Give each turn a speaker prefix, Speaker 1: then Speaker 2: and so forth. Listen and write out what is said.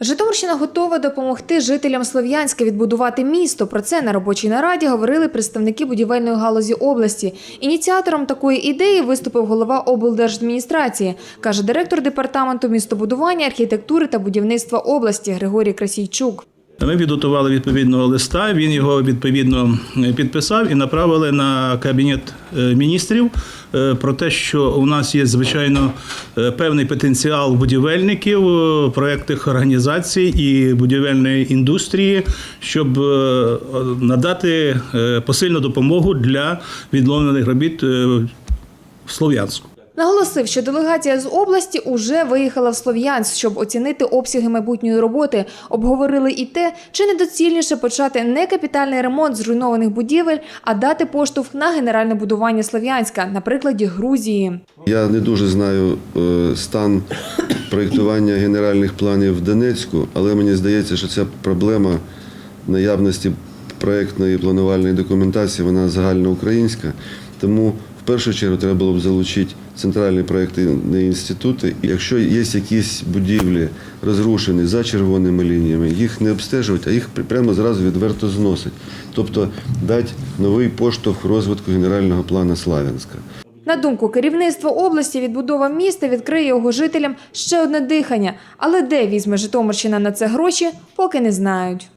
Speaker 1: Житомирщина готова допомогти жителям Слов'янська відбудувати місто. Про це на робочій нараді говорили представники будівельної галузі області. Ініціатором такої ідеї виступив голова облдержадміністрації, каже директор департаменту містобудування, архітектури та будівництва області Григорій Красійчук.
Speaker 2: Ми підготували відповідного листа. Він його відповідно е, підписав і направили на кабінет е, міністрів е, про те, що у нас є звичайно певний потенціал будівельників, проектних організацій і будівельної індустрії, щоб надати посильну допомогу для відновлених робіт в Слов'янську.
Speaker 1: Наголосив, що делегація з області уже виїхала в Слов'янськ, щоб оцінити обсяги майбутньої роботи. Обговорили і те, чи недоцільніше почати не капітальний ремонт зруйнованих будівель, а дати поштовх на генеральне будування Слов'янська, на прикладі Грузії.
Speaker 3: Я не дуже знаю е, стан проєктування генеральних планів в Донецьку, але мені здається, що ця проблема наявності проєктної планувальної документації вона загальноукраїнська. Тому першу чергу треба було б залучити центральні проєктні інститути. І якщо є якісь будівлі розрушені за червоними лініями, їх не обстежувати, а їх прямо зразу відверто зносить. Тобто дати новий поштовх розвитку генерального плану Славянська.
Speaker 1: На думку керівництва області, відбудова міста відкриє його жителям ще одне дихання. Але де візьме Житомирщина на це гроші, поки не знають.